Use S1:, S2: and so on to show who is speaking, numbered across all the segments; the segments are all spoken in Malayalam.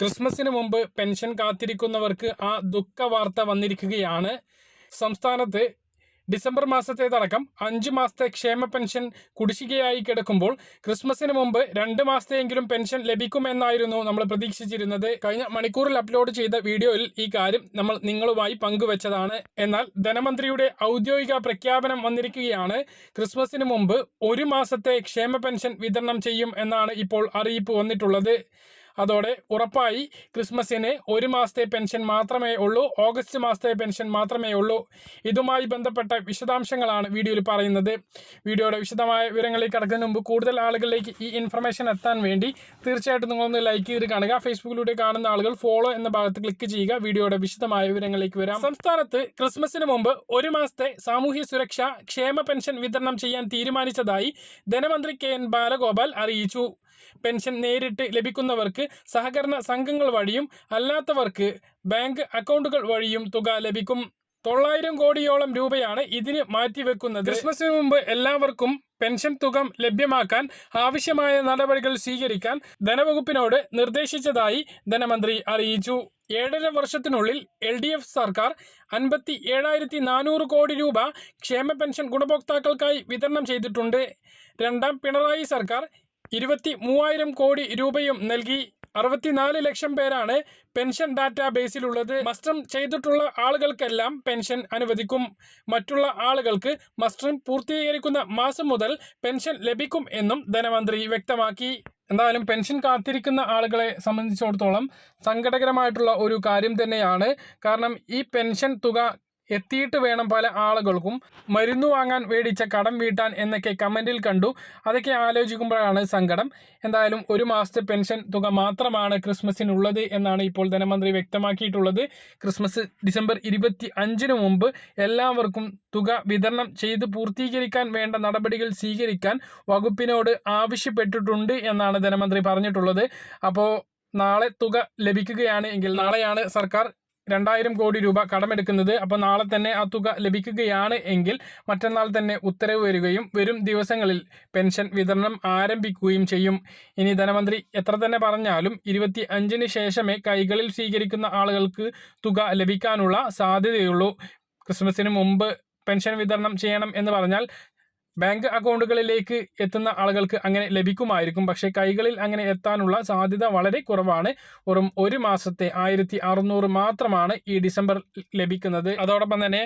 S1: ക്രിസ്മസിന് മുമ്പ് പെൻഷൻ കാത്തിരിക്കുന്നവർക്ക് ആ ദുഃഖ വാർത്ത വന്നിരിക്കുകയാണ്. സംസ്ഥാനത്ത് ഡിസംബർ മാസത്തേതടക്കം അഞ്ച് മാസത്തെ ക്ഷേമ പെൻഷൻ കുടിശ്ശികയായി കിടക്കുമ്പോൾ ക്രിസ്മസിന് മുമ്പ് രണ്ട് മാസത്തെയെങ്കിലും പെൻഷൻ ലഭിക്കുമെന്നായിരുന്നു നമ്മൾ പ്രതീക്ഷിച്ചിരുന്നത്. കഴിഞ്ഞ മണിക്കൂറിൽ അപ്ലോഡ് ചെയ്ത വീഡിയോയിൽ ഈ കാര്യം നമ്മൾ നിങ്ങളുമായി പങ്കുവച്ചതാണ്. എന്നാൽ ധനമന്ത്രിയുടെ ഔദ്യോഗിക പ്രഖ്യാപനം വന്നിരിക്കുകയാണ്. ക്രിസ്മസിന് മുമ്പ് ഒരു മാസത്തെ ക്ഷേമ പെൻഷൻ വിതരണം ചെയ്യും എന്നാണ് ഇപ്പോൾ അറിയിപ്പ് വന്നിട്ടുള്ളത്. അതോടെ ഉറപ്പായി ക്രിസ്മസിന് ഒരു മാസത്തെ പെൻഷൻ മാത്രമേ ഉള്ളൂ ഓഗസ്റ്റ് മാസത്തെ പെൻഷൻ മാത്രമേ ഉള്ളൂ. ഇതുമായി ബന്ധപ്പെട്ട വിശദാംശങ്ങളാണ് വീഡിയോയിൽ പറയുന്നത്. വീഡിയോയുടെ വിശദമായ വിവരങ്ങളിൽ കടക്കുന്നതിന് മുമ്പ് കൂടുതൽ ആളുകളിലേക്ക് ഈ ഇൻഫർമേഷൻ എത്താൻ വേണ്ടി തീർച്ചയായിട്ടും നിങ്ങളൊന്ന് ലൈക്ക് ചെയ്ത് കാണുക. ഫേസ്ബുക്കിലൂടെ കാണുന്ന ആളുകൾ ഫോളോ എന്ന ഭാഗത്ത് ക്ലിക്ക് ചെയ്യുക. വീഡിയോയുടെ വിശദമായ വിവരങ്ങളിലേക്ക് വരാം. സംസ്ഥാനത്ത് ക്രിസ്മസിന് മുമ്പ് ഒരു മാസത്തെ സാമൂഹ്യ സുരക്ഷ ക്ഷേമ പെൻഷൻ വിതരണം ചെയ്യാൻ തീരുമാനിച്ചതായി ധനമന്ത്രി കെ എൻ ബാലഗോപാൽ അറിയിച്ചു. പെൻഷൻ നേരിട്ട് ലഭിക്കുന്നവർക്ക് സഹകരണ സംഘങ്ങൾ വഴിയും അല്ലാത്തവർക്ക് ബാങ്ക് അക്കൗണ്ടുകൾ വഴിയും തുക ലഭിക്കും. തൊള്ളായിരം കോടിയോളം രൂപയാണ് ഇതിന് മാറ്റിവെക്കുന്നത്. ക്രിസ്മസിന് മുമ്പ് എല്ലാവർക്കും പെൻഷൻ തുക ലഭ്യമാക്കാൻ ആവശ്യമായ നടപടികൾ സ്വീകരിക്കാൻ ധനവകുപ്പിനോട് നിർദ്ദേശിച്ചതായി ധനമന്ത്രി അറിയിച്ചു. ഏഴര വർഷത്തിനുള്ളിൽ എൽ ഡി എഫ് സർക്കാർ അൻപത്തി ഏഴായിരത്തി നാനൂറ് കോടി രൂപ ക്ഷേമ പെൻഷൻ ഗുണഭോക്താക്കൾക്കായി വിതരണം ചെയ്തിട്ടുണ്ട്. രണ്ടാം പിണറായി സർക്കാർ ഇരുപത്തി മൂവായിരം കോടി രൂപയും നൽകി അറുപത്തിനാല് ലക്ഷം പേരാണ് പെൻഷൻ ഡാറ്റാ ബേസിലുള്ളത് മസ്റ്റം ചെയ്തിട്ടുള്ള ആളുകൾക്കെല്ലാം പെൻഷൻ അനുവദിക്കും. മറ്റുള്ള ആളുകൾക്ക് മസ്റ്റം പൂർത്തീകരിക്കുന്ന മാസം മുതൽ പെൻഷൻ ലഭിക്കും എന്നും ധനമന്ത്രി വ്യക്തമാക്കി. എന്തായാലും പെൻഷൻ കാത്തിരിക്കുന്ന ആളുകളെ സംബന്ധിച്ചിടത്തോളം സങ്കടകരമായിട്ടുള്ള ഒരു കാര്യം തന്നെയാണ്. കാരണം ഈ പെൻഷൻ തുക എത്തിയിട്ട് വേണം പല ആളുകൾക്കും. മരുന്ന് വാങ്ങാൻ മേടിച്ച കടം വീട്ടാൻ എന്നൊക്കെ കമന്റിൽ കണ്ടു. അതൊക്കെ ആലോചിക്കുമ്പോഴാണ് സങ്കടം. എന്തായാലും ഒരു മാസത്തെ പെൻഷൻ തുക മാത്രമാണ് ക്രിസ്മസിനുള്ളത് എന്നാണ് ഇപ്പോൾ ധനമന്ത്രി വ്യക്തമാക്കിയിട്ടുള്ളത്. ക്രിസ്മസ് ഡിസംബർ ഇരുപത്തി അഞ്ചിന് മുമ്പ് എല്ലാവർക്കും തുക വിതരണം ചെയ്ത് പൂർത്തീകരിക്കാൻ വേണ്ട നടപടികൾ സ്വീകരിക്കാൻ വകുപ്പിനോട് ആവശ്യപ്പെട്ടിട്ടുണ്ട് എന്നാണ് ധനമന്ത്രി പറഞ്ഞിട്ടുള്ളത്. അപ്പോൾ നാളെ തുക ലഭിക്കുകയാണ് എങ്കിൽ നാളെയാണ് സർക്കാർ രണ്ടായിരം കോടി രൂപ കടമെടുക്കുന്നത് അപ്പോൾ നാളെ തന്നെ ആ തുക ലഭിക്കുകയാണ് എങ്കിൽ മറ്റന്നാൾ തന്നെ ഉത്തരവ് വരികയും വരും ദിവസങ്ങളിൽ പെൻഷൻ വിതരണം ആരംഭിക്കുകയും ചെയ്യും. ഇനി ധനമന്ത്രി എത്ര തന്നെ പറഞ്ഞാലും ഇരുപത്തി അഞ്ചിന് ശേഷമേ കൈകളിൽ സ്വീകരിക്കുന്ന ആളുകൾക്ക് തുക ലഭിക്കാനുള്ള സാധ്യതയുള്ളൂ. ക്രിസ്മസിന് മുമ്പ് പെൻഷൻ വിതരണം ചെയ്യണം എന്ന് പറഞ്ഞാൽ ബാങ്ക് അക്കൗണ്ടുകളിലേക്ക് എത്തുന്ന ആളുകൾക്ക് അങ്ങനെ ലഭിക്കുമായിരിക്കും. പക്ഷേ കൈകളിൽ അങ്ങനെ എത്താനുള്ള സാധ്യത വളരെ കുറവാണ്. വെറും ഒരു മാസത്തെ ആയിരത്തി മാത്രമാണ് ഈ ഡിസംബർ ലഭിക്കുന്നത്. അതോടൊപ്പം തന്നെ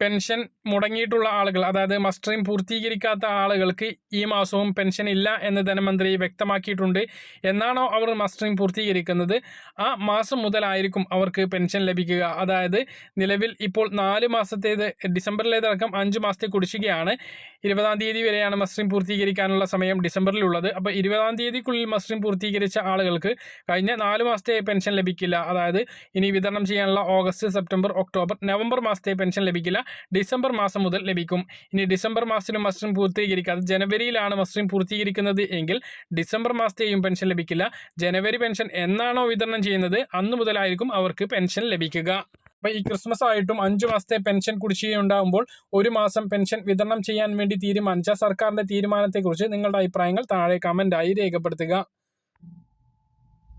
S1: പെൻഷൻ മുടങ്ങിയിട്ടുള്ള ആളുകൾ അതായത് മസ്റ്ററിംഗ് പൂർത്തീകരിക്കാത്ത ആളുകൾക്ക് ഈ മാസവും പെൻഷൻ ഇല്ല എന്ന് ധനമന്ത്രി വ്യക്തമാക്കിയിട്ടുണ്ട്. എന്നാണോ അവർ മസ്റ്ററിംഗ് പൂർത്തീകരിക്കുന്നത്? ആ മാസം മുതലായിരിക്കും അവർക്ക് പെൻഷൻ ലഭിക്കുക. അതായത് നിലവിൽ ഇപ്പോൾ നാല് മാസത്തേത് ഡിസംബറിലേതടക്കം അഞ്ച് മാസത്തെ കുടിശ്ശികയാണ്. ഇരുപതാം തീയതി വരെയാണ് മസ്റ്ററിംഗ് പൂർത്തീകരിക്കാനുള്ള സമയം ഡിസംബറിലുള്ളത്. അപ്പോൾ ഇരുപതാം തീയതിക്കുള്ളിൽ മസ്റ്ററിംഗ് പൂർത്തീകരിച്ച ആളുകൾക്ക് കഴിഞ്ഞ നാല് മാസത്തെ പെൻഷൻ ലഭിക്കില്ല. അതായത് ഇനി വിതരണം ചെയ്യാനുള്ള ഓഗസ്റ്റ് സെപ്റ്റംബർ ഒക്ടോബർ നവംബർ മാസത്തെ പെൻഷൻ ലഭിക്കില്ല. ഡിസംബർ മാസം മുതൽ ലഭിക്കും. ഇനി ഡിസംബർ മാസത്തിലും മസ്റ്ററിംഗ് പൂർത്തീകരിക്കാതെ ജനുവരിയിലാണ് മസ്റ്ററിംഗ് പൂർത്തീകരിക്കുന്നത് എങ്കിൽ ഡിസംബർ മാസത്തെയും പെൻഷൻ ലഭിക്കില്ല. ജനുവരി പെൻഷൻ എന്നാണോ വിതരണം ചെയ്യുന്നത് അന്ന് മുതലായിരിക്കും അവർക്ക് പെൻഷൻ ലഭിക്കുക. അപ്പോൾ ഈ ക്രിസ്മസ് ആയിട്ടും അഞ്ച് മാസത്തെ പെൻഷൻ കുടിശ്ശിക ഉണ്ടാകുമ്പോൾ ഒരു മാസം പെൻഷൻ വിതരണം ചെയ്യാൻ വേണ്ടി തീരുമാനിച്ച സർക്കാരിന്റെ തീരുമാനത്തെക്കുറിച്ച് നിങ്ങളുടെ അഭിപ്രായങ്ങൾ താഴെ കമന്റായി രേഖപ്പെടുത്തുക.